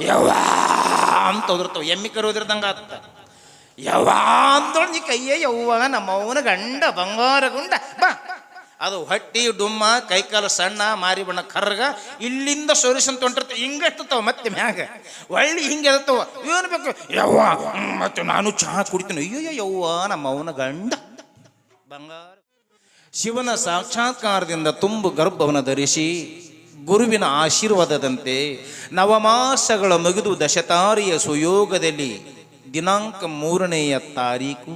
ಯವ್ವ ಅಂತ ಹೋದಿರ್ತಾವ ಎಮ್ಮಿ ಕರು ಹೋದಿರ್ದಂಗ ಆತ. ಯವ್ವ ಅಂದೋಳ್ ನೀ ಕೈಯೇ ಯವ್ವ ನಮ್ಮವನ ಗಂಡ ಬಂಗಾರ ಗುಂಡ. ಬಾ. ಅದು ಹೊಟ್ಟಿ, ಡುಮ್ಮ, ಕೈಕಾಲು ಸಣ್ಣ, ಮಾರಿ ಬಣ್ಣ ಕರ್ಗ ಇಲ್ಲಿಂದ ಸೊರಿಸಂತ ಹೊಂಟಿರ್ತವೆ ಹಿಂಗೆ ಎತ್ತವ ಮತ್ತೆ ಮ್ಯಾಗ. ಒಳ್ಳೆ ಹಿಂಗೆ ಎದತ್ತವ ಏನು ಬೇಕು? ಯವ್ವ. ಮತ್ತು ಮತ್ತೆ ನಾನು ಚಹಾ ಕುಡಿತೀನಿ. ಅಯ್ಯೋ ಯವ್ವ ನಮ್ಮವನ ಗಂಡ. ಬಂಗಾರ. ಶಿವನ ಸಾಕ್ಷಾತ್ಕಾರದಿಂದ ತುಂಬು ಗರ್ಭವನ ಧರಿಸಿ ಗುರುವಿನ ಆಶೀರ್ವಾದದಂತೆ ನವಮಾಸಗಳ ಮುಗಿದು ದಶತಾರಿಯ ಸುಯೋಗದಲ್ಲಿ ದಿನಾಂಕ ಮೂರನೆಯ ತಾರೀಕು,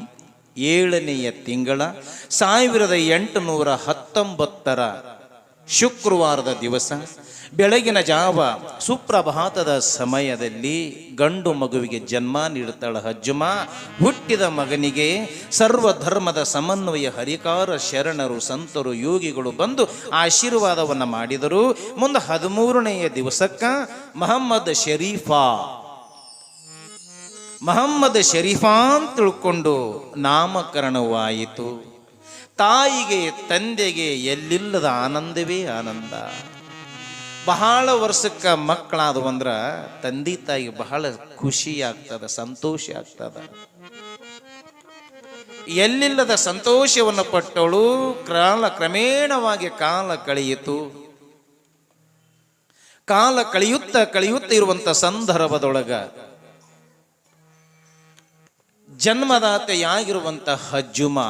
ಏಳನೆಯ ತಿಂಗಳ, ಸಾವಿರದ ಎಂಟುನೂರ ಹತ್ತೊಂಬತ್ತರ ಶುಕ್ರವಾರದ ದಿವಸ ಬೆಳಗಿನ ಜಾವ ಸುಪ್ರಭಾತದ ಸಮಯದಲ್ಲಿ ಗಂಡು ಮಗುವಿಗೆ ಜನ್ಮ ನೀಡುತ್ತಾಳ ಹಜ್ಜುಮ ಹುಟ್ಟಿದ ಮಗನಿಗೆ ಸರ್ವಧರ್ಮದ ಸಮನ್ವಯ ಹರಿಕಾರ ಶರಣರು ಸಂತರು ಯೋಗಿಗಳು ಬಂದು ಆಶೀರ್ವಾದವನ್ನು ಮಾಡಿದರು. ಮುಂದೆ ಹದಿಮೂರನೆಯ ದಿವಸಕ್ಕ ಮಹಮ್ಮದ್ ಶರೀಫಾ ಮಹಮ್ಮದ್ ಶರೀಫಾ ಅಂತ ತಿಳ್ಕೊಂಡು ನಾಮಕರಣವಾಯಿತು. ತಾಯಿಗೆ ತಂದೆಗೆ ಎಲ್ಲಿಲ್ಲದ ಆನಂದವೇ ಆನಂದ. ಬಹಳ ವರ್ಷಕ್ಕೆ ಮಕ್ಕಳಾದವು ಅಂದ್ರೆ ತಂದೆ ತಾಯಿ ಬಹಳ ಖುಷಿ ಆಗ್ತದ, ಸಂತೋಷ ಆಗ್ತದ. ಎಲ್ಲಿಲ್ಲದ ಸಂತೋಷವನ್ನು ಪಟ್ಟವಳು ಕಾಲ ಕ್ರಮೇಣವಾಗಿ ಕಾಲ ಕಳೆಯಿತು. ಕಾಲ ಕಳೆಯುತ್ತ ಕಳೆಯುತ್ತ ಇರುವಂತ ಸಂದರ್ಭದೊಳಗ ಜನ್ಮದಾತೆಯಾಗಿರುವಂತ ಹಜ್ಜುಮ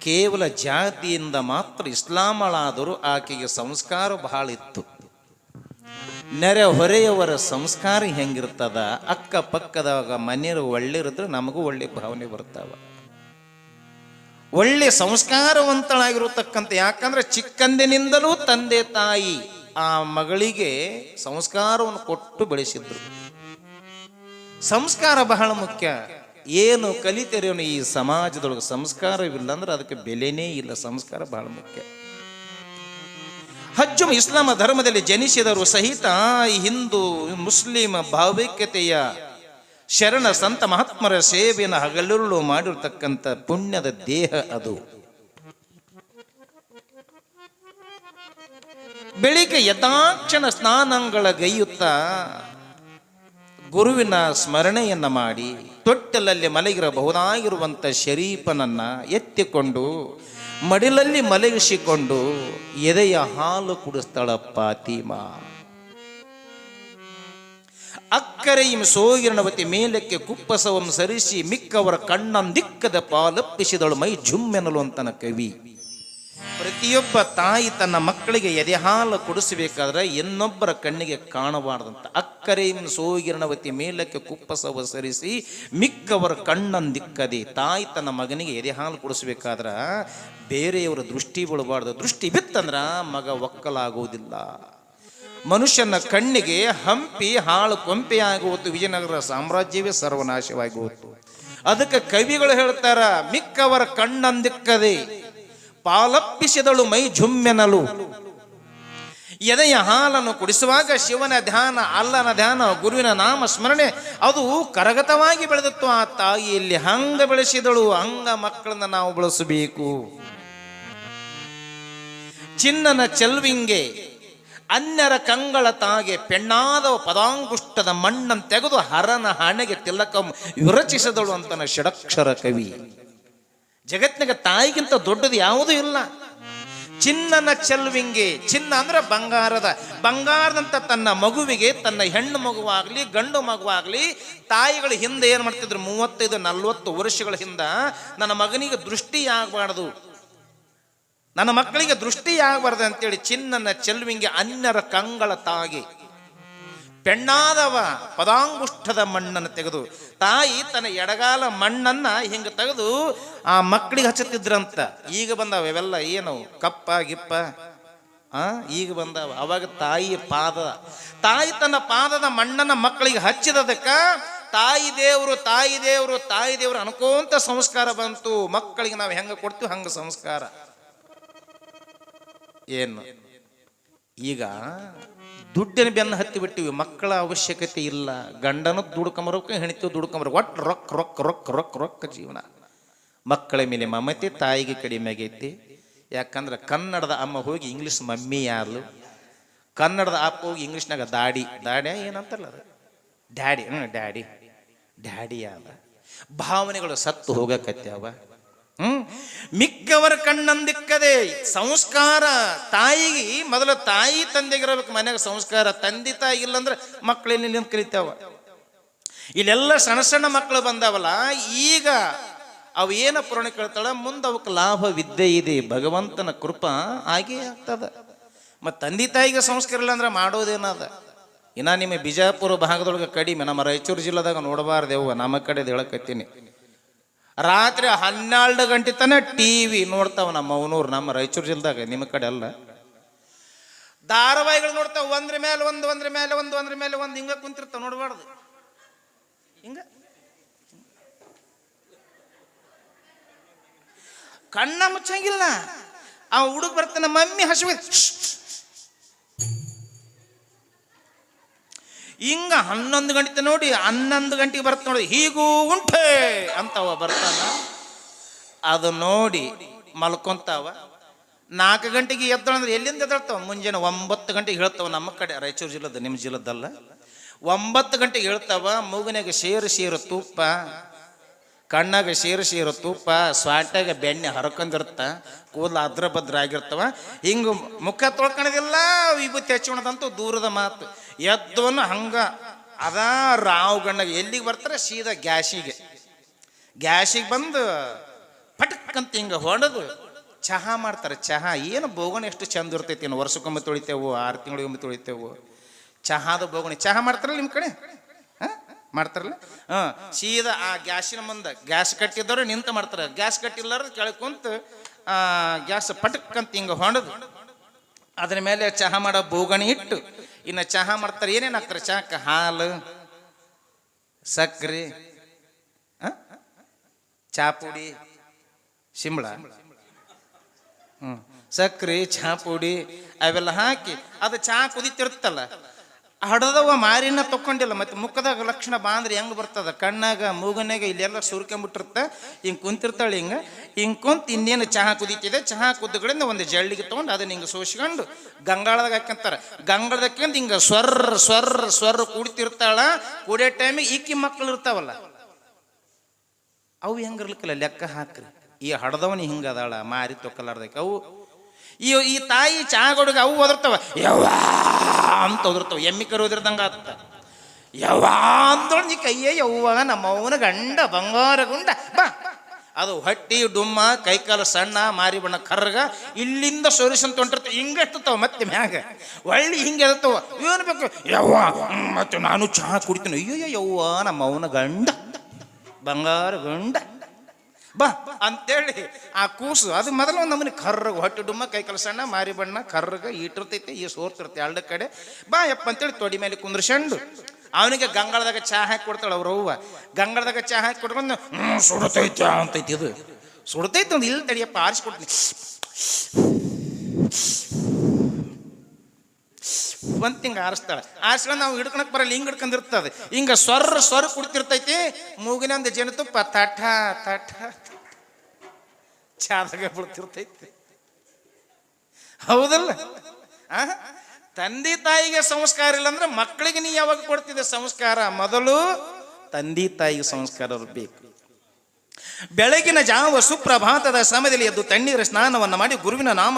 ಕೇವಲ ಜಾತಿಯಿಂದ ಮಾತ್ರ ಇಸ್ಲಾಮಳಾದರೂ ಆಕೆಗೆ ಸಂಸ್ಕಾರ ಬಹಳ ಇತ್ತು. ನೆರೆ ಹೊರೆಯವರ ಸಂಸ್ಕಾರ ಹೆಂಗಿರ್ತದ? ಅಕ್ಕ ಮನೆಯರು ಒಳ್ಳೆರಿದ್ರೆ ನಮಗೂ ಒಳ್ಳೆ ಭಾವನೆ ಬರ್ತಾವ. ಒಳ್ಳೆ ಸಂಸ್ಕಾರವಂತಳಾಗಿರತಕ್ಕಂಥ, ಯಾಕಂದ್ರೆ ಚಿಕ್ಕಂದಿನಿಂದಲೂ ತಂದೆ ತಾಯಿ ಆ ಮಗಳಿಗೆ ಸಂಸ್ಕಾರವನ್ನು ಕೊಟ್ಟು ಬೆಳೆಸಿದ್ರು. ಸಂಸ್ಕಾರ ಬಹಳ ಮುಖ್ಯ. ಏನು ಕಲಿತೇರೇನು ಈ ಸಮಾಜದೊಳಗೆ ಸಂಸ್ಕಾರವಿಲ್ಲ ಅಂದ್ರೆ ಅದಕ್ಕೆ ಬೆಲೆನೇ ಇಲ್ಲ. ಸಂಸ್ಕಾರ ಬಹಳ ಮುಖ್ಯ. ಹಜ್ಜು ಇಸ್ಲಾಮ ಧರ್ಮದಲ್ಲಿ ಜನಿಸಿದರು ಸಹಿತ ಹಿಂದೂ ಮುಸ್ಲಿಂ ಭಾವೈಕ್ಯತೆಯ ಶರಣ ಸಂತ ಮಹಾತ್ಮರ ಸೇವೆಯನ್ನು ಹಗಲಿರುಳು ಮಾಡಿರ್ತಕ್ಕಂಥ ಪುಣ್ಯದ ದೇಹ ಅದು. ಬೆಳಿಗ್ಗೆ ಯಥಾಕ್ಷಣ ಸ್ನಾನಗಳ ಗೈಯುತ್ತಾ ಗುರುವಿನ ಸ್ಮರಣೆಯನ್ನ ಮಾಡಿ ತೊಟ್ಟಲಲ್ಲಿ ಮಲಗಿರಬಹುದಾಗಿರುವಂಥ ಶರೀಫನನ್ನ ಎತ್ತಿಕೊಂಡು ಮಡಿಲಲ್ಲಿ ಮಲಗಿಸಿಕೊಂಡು ಎದೆಯ ಹಾಲು ಕುಡಿಸ್ತಾಳ ಫಾತಿಮಾ ಅಕ್ಕರೆയും ಸೋಗಿರಣವತಿ ಮೇಲಕ್ಕೆ ಕುಪ್ಪಸವಂ ಸರಿಸಿ ಮಿಕ್ಕವರ ಕಣ್ಣಂದಿಕ್ಕದ ಪಾಲಪ್ಪಿಸಿದಳು ಮೈ ಜುಮ್ಮೆನಲು ಅಂತನ ಕವಿ. ಪ್ರತಿಯೊಬ್ಬ ತಾಯಿ ತನ್ನ ಮಕ್ಕಳಿಗೆ ಎದೆಹಾಲು ಕುಡಿಸಬೇಕಾದ್ರೆ ಇನ್ನೊಬ್ಬರ ಕಣ್ಣಿಗೆ ಕಾಣಬಾರ್ದಂತ. ಅಕ್ಕರೆയും ಸೋಗಿರಣವತಿ ಮೇಲಕ್ಕೆ ಕುಪ್ಪಸವ ಸರಿಸಿ ಮಿಕ್ಕವರ ಕಣ್ಣಂದಿಕ್ಕದೆ ತಾಯಿ ತನ್ನ ಮಗನಿಗೆ ಎದೆಹಾಲು ಹಾಲು ಕುಡಿಸ್ಬೇಕಾದ್ರ ಬೇರೆಯವರ ದೃಷ್ಟಿ ಬೀಳಬಾರ್ದು. ದೃಷ್ಟಿ ಬಿತ್ತಂದ್ರ ಮಗ ಒಕ್ಕಲಾಗುವುದಿಲ್ಲ. ಮನುಷ್ಯನ ಕಣ್ಣಿಗೆ ಹಂಪಿ ಹಾಳು ಕೊಂಪೆಯಾಗುವುದು ವಿಜಯನಗರ ಸಾಮ್ರಾಜ್ಯವೇ ಸರ್ವನಾಶವಾಗುವುದು ಅದಕ್ಕೆ ಕವಿಗಳು ಹೇಳ್ತಾರ, ಮಿಕ್ಕವರ ಕಣ್ಣಂದಿಕ್ಕದೆ ಪಾಲಪ್ಪಿಸಿದಳು ಮೈ ಝುಮ್ಮೆನಲು ಎದೆಯ ಹಾಲನ್ನು ಕುಡಿಸುವಾಗ ಶಿವನ ಧ್ಯಾನ, ಅಲ್ಲನ ಧ್ಯಾನ, ಗುರುವಿನ ನಾಮ ಸ್ಮರಣೆ, ಅದು ಕರಗತವಾಗಿ ಬೆಳೆದಿತ್ತು. ಆ ತಾಯಿಯಲ್ಲಿ ಹಂಗ ಬೆಳೆಸಿದಳು, ಹಂಗ ಮಕ್ಕಳನ್ನ ನಾವು ಬೆಳೆಸಬೇಕು. ಚಿನ್ನನ ಚೆಲ್ವಿಂಗೆ, ಅನ್ಯರ ಕಂಗಳ ತಾಗೆ ಪೆಣ್ಣಾದ ಪದಾಂಗುಷ್ಟದ ಮಣ್ಣನ್ನು ತೆಗೆದು ಹರನ ಹಣೆಗೆ ತಿಲಕ ವಿರಚಿಸಿದಳು ಅಂತನ ಷಡಕ್ಷರ ಕವಿ. ಜಗತ್ತಿನಾಗ ತಾಯಿಗಿಂತ ದೊಡ್ಡದು ಯಾವುದೂ ಇಲ್ಲ. ಚಿನ್ನನ ಚೆಲ್ವಿಂಗೆ, ಚಿನ್ನ ಅಂದ್ರೆ ಬಂಗಾರದ, ಬಂಗಾರದಂತ ತನ್ನ ಮಗುವಿಗೆ, ತನ್ನ ಹೆಣ್ಣು ಮಗುವಾಗ್ಲಿ, ಗಂಡು ಮಗುವಾಗ್ಲಿ, ತಾಯಿಗಳು ಹಿಂದೆ ಏನು ಮಾಡ್ತಿದ್ರು? ಮೂವತ್ತೈದು, ನಲ್ವತ್ತು ವರ್ಷಗಳ ಹಿಂದ ನನ್ನ ಮಗನಿಗೆ ದೃಷ್ಟಿ ಆಗಬಾರ್ದು. ನನ್ನ ಮಕ್ಕಳಿಗೆ ದೃಷ್ಟಿ ಆಗಬಾರ್ದು ಅಂತೇಳಿ ಚಿನ್ನನ ಚೆಲ್ವಿಂಗೆ ಅನ್ಯರ ಕಂಗಳ ತಾಗಿ. ಪೆಣ್ಣಾದವ, ಪದಾಂಗುಷ್ಠದ ಮಣ್ಣನ್ನು ತೆಗೆದು, ತಾಯಿ ತನ್ನ ಎಡಗಾಲ ಮಣ್ಣನ್ನ ಹಿಂಗೆ ತೆಗೆದು ಆ ಮಕ್ಕಳಿಗೆ ಹಚ್ಚುತ್ತಿದ್ರಂತ. ಈಗ ಬಂದಾವ ಇವೆಲ್ಲ ಏನು? ಕಪ್ಪ ಗಿಪ್ಪ ಆ, ಈಗ ಬಂದಾವ. ಅವಾಗ ತಾಯಿ ಪಾದ. ತಾಯಿ ತನ್ನ ಪಾದದ ಮಣ್ಣನ್ನ ಮಕ್ಕಳಿಗೆ ಹಚ್ಚಿದದಕ್ಕ ತಾಯಿ ದೇವರು ತಾಯಿ ದೇವರು ತಾಯಿ ದೇವರು ಅನ್ಕೋಂತ ಸಂಸ್ಕಾರ ಬಂತು. ಮಕ್ಕಳಿಗೆ ನಾವು ಹೆಂಗ ಕೊಡ್ತೀವಿ ಹಂಗ ಸಂಸ್ಕಾರ. ಏನು? ಈಗ ದುಡ್ಡಿನ ಬೆನ್ನು ಹತ್ತಿ ಬಿಟ್ಟಿವಿ. ಮಕ್ಕಳ ಅವಶ್ಯಕತೆ ಇಲ್ಲ. ಗಂಡನ ದುಡ್ಕೊಂಬರ್ಬೇಕು ಹೆಣಿತು ದುಡ್ಕೊಂಬರ್ ಒಟ್ಟು ರೊಕ್ಕ ರೊಕ್ಕ ರೊಕ್ಕ ರೊಕ್ಕ ರೊಕ್ಕ ಜೀವನ. ಮಕ್ಕಳ ಮೇಲೆ ಮಮತೆ, ತಾಯಿಗೆ ಕಡಿಮೆ ಆಗೈತಿ. ಯಾಕಂದ್ರೆ ಕನ್ನಡದ ಅಮ್ಮ ಹೋಗಿ ಇಂಗ್ಲಿಷ್ ಮಮ್ಮಿ ಯಾರು ಕನ್ನಡದ ಅಪ್ಪ ಹೋಗಿ ಇಂಗ್ಲೀಷ್ನಾಗ ದಾಡಿ. ದಾಡಿ ಏನಂತಲ್ಲ ಅದು? ಡ್ಯಾಡಿ ಹ್ಞೂ ಡ್ಯಾಡಿ. ಡ್ಯಾಡಿ ಅದ? ಭಾವನೆಗಳು ಸತ್ತು ಹೋಗಕತ್ಯಾವ. ಮಿಕ್ಕವರ ಕಣ್ಣಂದಿಕ್ಕದೆ ಸಂಸ್ಕಾರ ತಾಯಿಗೆ, ಮೊದಲು ತಾಯಿ ತಂದೆಗಿರಬೇಕು ಮನೆಗೆ ಸಂಸ್ಕಾರ ತಂದೆ ತಾಯಿ ಇಲ್ಲಂದ್ರೆ ಮಕ್ಕಳೇನಿಲ್ಲ ಕಲಿತಾವ? ಇಲ್ಲೆಲ್ಲ ಸಣ್ಣ ಸಣ್ಣ ಮಕ್ಕಳು ಬಂದಾವಲ್ಲ, ಈಗ ಅವು ಏನ ಪುರಾಣ ಕೇಳ್ತಾಳ? ಮುಂದೆ ಅವಕ್ಕೆ ಲಾಭ ವಿದ್ಯೆ ಇದೆ, ಭಗವಂತನ ಕೃಪಾ ಹಾಗೇ ಆಗ್ತದ. ಮತ್ತು ತಂದೆ ತಾಯಿಗೆ ಸಂಸ್ಕಾರ ಇಲ್ಲ ಅಂದ್ರೆ ಮಾಡೋದೇನದ? ಇನ್ನ ನಿಮ್ಮ ಬಿಜಾಪುರ ಭಾಗದೊಳಗೆ ಕಡಿಮೆ, ನಮ್ಮ ರಾಯಚೂರು ಜಿಲ್ಲೆದಾಗ ನೋಡಬಾರ್ದೆವ್ವ, ನಮ್ಮ ಕಡೆದು ಹೇಳಕತ್ತೀನಿ. ರಾತ್ರಿ ಹನ್ನೆರಡು ಗಂಟೆ ತನ ಟಿ ವಿ ನೋಡ್ತಾವ ನಮ್ಮ ಅವನೂರು, ನಮ್ಮ ರಾಯಚೂರು ಜಿಲ್ದಾಗ ನಿಮ್ಮ ಕಡೆ ಅಲ್ಲ. ಧಾರಾವಾಹಿಗಳು ನೋಡ್ತಾವ, ಒಂದ್ರ ಮೇಲೆ ಒಂದು, ಒಂದ್ರ ಮೇಲೆ ಒಂದು, ಒಂದ್ರ ಮೇಲೆ ಒಂದು, ಹಿಂಗ ಕುಂತಿರ್ತಾವ ನೋಡಬಾರ್ದು. ಹಿಂಗ? ಕಣ್ಣ ಮುಚ್ಚಂಗಿಲ್ಲ. ಆ ಹುಡುಗ ಬರ್ತಾನ, ಮಮ್ಮಿ, ಹಸುವೆ. ಹಿಂಗ ಹನ್ನೊಂದು ಗಂಟೆ ನೋಡಿ ಹನ್ನೊಂದು ಗಂಟೆಗೆ ಬರ್ತ ನೋಡಿ, ಹೀಗೂ ಉಂಟೆ ಅಂತವ ಬರ್ತಾನ. ಅದು ನೋಡಿ ಮಲ್ಕೊಂತಾವ. ನಾಲ್ಕು ಗಂಟೆಗೆ ಎದ್ದಳಂದ್ರೆ ಎಲ್ಲಿಂದ ಎದ್ದಾಳ್ತಾವ? ಮುಂಜಾನೆ ಒಂಬತ್ತು ಗಂಟೆಗೆ ಹೇಳ್ತಾವ ನಮ್ಮ ಕಡೆ, ರಾಯಚೂರು ಜಿಲ್ಲದ, ನಿಮ್ಮ ಜಿಲ್ಲದಲ್ಲ. ಒಂಬತ್ತು ಗಂಟೆಗೆ ಹೇಳ್ತಾವ ಮೂಗನ್ಯಾಗ ಸೇರು ಸೇರು ತುಪ್ಪ ಕಣ್ಣಾಗ ಸೇರು ಇರೋ ತುಪ್ಪ, ಸ್ವಾಟ್ಯಾಗ ಬೆಣ್ಣೆ ಹರ್ಕೊಂಡಿರ್ತ, ಕೂದಲು ಅದ್ರ ಭದ್ರ ಆಗಿರ್ತವ. ಹಿಂಗೆ ಮುಖ ತೊಳ್ಕೊಳೋದಿಲ್ಲ ವಿಭೂತಿ ಹಚ್ಚೋಣದಂತೂ ದೂರದ ಮಾತು. ಎದ್ದವನು ಹಂಗ, ಅದಾ ರಾವ್ ಗಣ್ಣಗೆ ಎಲ್ಲಿಗೆ ಬರ್ತಾರೆ? ಸೀದಾ ಗ್ಯಾಸಿಗೆ. ಗ್ಯಾಸಿಗೆ ಬಂದು ಪಟಕ್ಕಂತ ಹಿಂಗೆ ಹೊಡೆದು ಚಹಾ ಮಾಡ್ತಾರೆ. ಚಹಾ ಏನು ಬೋಗಣಿ ಎಷ್ಟು ಚಂದ ಇರ್ತೈತಿ ಏನು? ವರ್ಷಕ್ಕೊಮ್ಮೆ ತೊಳಿತೇವು, ಆರು ತಿಂಗಳಿಗೊಮ್ಮೆ ತೊಳಿತೇವು. ಚಹಾದ ಬೋಗಣಿ. ಚಹಾ ಮಾಡ್ತಾರಲ್ಲ ನಿಮ್ಮ ಕಡೆ? ಮಾಡ್ತಾರಲ್ಲ? ಹಾಂ ಸೀದಾ ಆ ಗ್ಯಾಸಿನ ಮುಂದೆ ಗ್ಯಾಸ್ ಕಟ್ಟಿದ್ದವ್ರು ನಿಂತ ಮಾಡ್ತಾರೆ. ಗ್ಯಾಸ್ ಕಟ್ಟಿಲ್ಲಾರ ಕೆಳಗೆ ಕುಂತು ಆ, ಗ್ಯಾಸ್ ಪಟಕ್ಕಂತ ಹಿಂಗೆ ಹೊಣದು ಅದ್ರ ಮೇಲೆ ಚಹಾ ಮಾಡೋ ಬೋಗಣಿ ಇಟ್ಟು ಇನ್ನು ಚಹಾ ಮಾಡ್ತಾರೆ ಏನೇನು ಹಾಕ್ತಾರೆ? ಚಹಾಕ್ಕೆ ಹಾಲು ಸಕ್ರೆ ಆ? ಚಾ ಪುಡಿ ಶಿಂಬಳ ಹ್ಞೂ ಸಕ್ರೆ ಚಹಾ ಪುಡಿ ಅವೆಲ್ಲ ಹಾಕಿ ಅದು ಚಹಾ ಕುದಿತಿರುತ್ತಲ್ಲ ಹಡದವ ಮಾರಿನ ತಕ್ಕೊಂಡಿಲ್ಲ, ಮತ್ತೆ ಮುಖದಾಗ ಲಕ್ಷಣ ಬಾಂದ್ರೆ ಹೆಂಗೆ ಬರ್ತದ? ಕಣ್ಣಾಗ ಮೂಗನಾಗ ಇಲ್ಲೆಲ್ಲ ಸುರ್ಕೊಂಬಿಟ್ಟಿರುತ್ತೆ. ಹಿಂಗೆ ಕುಂತಿರ್ತಾಳೆ ಹಿಂಗೆ. ಹಿಂಗೆ ಕುಂತು ಇನ್ನೇನು ಚಹಾ ಕುದೀತಿದೆ. ಚಹಾ ಕುದ್ದಗಳಿಂದ ಒಂದು ಜಳ್ಳಿಗೆ ತೊಗೊಂಡು ಅದನ್ನ ಹಿಂಗೆ ಸೋಸ್ಕೊಂಡು ಗಂಗಾಳದಾಗ ಹಾಕ್ಯಂತಾರೆ. ಗಂಗಾಳದಕ್ಕಿಂತ ಹಿಂಗೆ ಸ್ವರ್ ಸ್ವರ್ ಸ್ವರ್ ಕುಡಿತಿರ್ತಾಳ. ಕುಡಿಯೋ ಟೈಮಿಗೆ ಈಕಿ ಮಕ್ಳು ಇರ್ತಾವಲ್ಲ. ಅವು ಹೆಂಗಿರ್ಲಿಕ್ಕಿಲ್ಲ, ಲೆಕ್ಕ ಹಾಕ್ರಿ. ಈ ಹಡದವನಿ ಹಿಂಗದಾಳ ಮಾರಿ ತೊಕ್ಕಲಾರ್ದಕ್ಕೆ. ಅವು ಈ ಈ ತಾಯಿ ಚಹಾ ಕೊಡುಗೆ ಅವು ಒದರ್ತಾವ. ಯವ್ವ! ಅಂತ ಒದರ್ತಾವ ಎಮ್ಮಿ ಕರು ಒದಿರ್ದಂಗ ಆತ. ಯವ್ವ ಅಂದೊಳ್ ನೀ ಕೈಯೇ ಯವ್ವ ನಮ್ಮ ಅವನ ಗಂಡ, ಬಂಗಾರ ಗುಂಡ. ಬಾ. ಅದು ಹೊಟ್ಟಿ, ಡುಮ್ಮ, ಕೈಕಾಲು ಸಣ್ಣ, ಮಾರಿ ಬಣ್ಣ ಕರ್ಗ ಇಲ್ಲಿಂದ ಸೊರಿಸಂತ ಹೊಂಟಿರ್ತಾವ. ಹಿಂಗೆತ್ತತಾವ ಮತ್ತೆ ಮ್ಯಾಗ. ಒಳ್ಳೆ ಹಿಂಗೆ ಎದತ್ತವ ಏನು ಬೇಕು, ಯವ್ವ ಮತ್ತೆ ನಾನು ಚಹಾ ಕುಡಿತೀನಿ. ಅಯ್ಯೋ ಯವ್ವ ನಮ್ಮ ಅವನ ಗಂಡ. ಬಂಗಾರ ಗಂಡ. ಬಾ, ಅಂತೇಳಿ ಆ ಕೂಸು, ಅದು ಮೊದಲು ಒಂದು ನಮ್ಮನೆ ಕರ್ರಗ ಹೊಟ್ಟೆ ಡುಮ್ಮ, ಕೈ ಕಲಸಣ್ಣ ಸಣ್ಣ, ಮಾರಿ ಬಣ್ಣ, ಕರ್ರಗ ಈಟಿರ್ತೈತಿ, ಈ ಸೋರ್ತಿರ್ತೈತಿ ಎರಡು ಕಡೆ. ಬಾ ಯಪ್ಪ ಅಂತೇಳಿ ತೊಡಿ ಮೇಲೆ ಕುಂದ್ರಸಂಡು ಅವನಿಗೆ ಗಂಗಾಳದಾಗ ಚಹಾ ಹಾಕಿ ಕೊಡ್ತಾಳೆ ಅವ್ರ ಅವ್ವ. ಗಂಗಾಳದಾಗ ಚಹಾ ಹಾಕಿ ಕೊಟ್ಕೊಂಡು ಸುಡತೈತಿ ಅಂತೈತಿ ಇದು. ಸುಡತೈತೆ ಒಂದು ಇಲ್ಲಿ ತಡಿಯಪ್ಪ ಆರಿಸ್ಕೊಡ್ತೀನಿ ಒಂದ್ ಹಿಂಗ ಆರಿಸ್ತಾಳೆ. ಆರಿಸ್ಕೊಂಡು ನಾವು ಹಿಡ್ಕೊಳಕ್ ಬರಲ್ಲ, ಹಿಂಗ್ ಹಿಡ್ಕೊಂಡಿರ್ತದೆ. ಹಿಂಗ ಸ್ವರ್ ಸ್ವರ್ ಕುಡ್ತಿರ್ತೈತಿ ಮೂಗಿನ ಒಂದು ಜೇನುತುಪ್ಪ ತಠ ತಠ ಚಾದಾಗ ಬಿಡ್ತಿರ್ತೈತಿ ಹೌದಲ್ಲ? ಆ? ತಂದೆ ತಾಯಿಗೆ ಸಂಸ್ಕಾರ ಇಲ್ಲ ಅಂದ್ರೆ ಮಕ್ಕಳಿಗೆ ನೀ ಯಾವಾಗ ಕೊಡ್ತಿದ್ದೆ ಸಂಸ್ಕಾರ? ಮೊದಲು ತಂದೆ ತಾಯಿಗೆ ಸಂಸ್ಕಾರ ಬೇಕು ಬೆಳಗಿನ ಜಾವ ಸುಪ್ರಭಾತದ ಸಮಯದಲ್ಲಿ ಎದ್ದು ತಣ್ಣೀರ ಸ್ನಾನವನ್ನು ಮಾಡಿ ಗುರುವಿನ ನಾಮ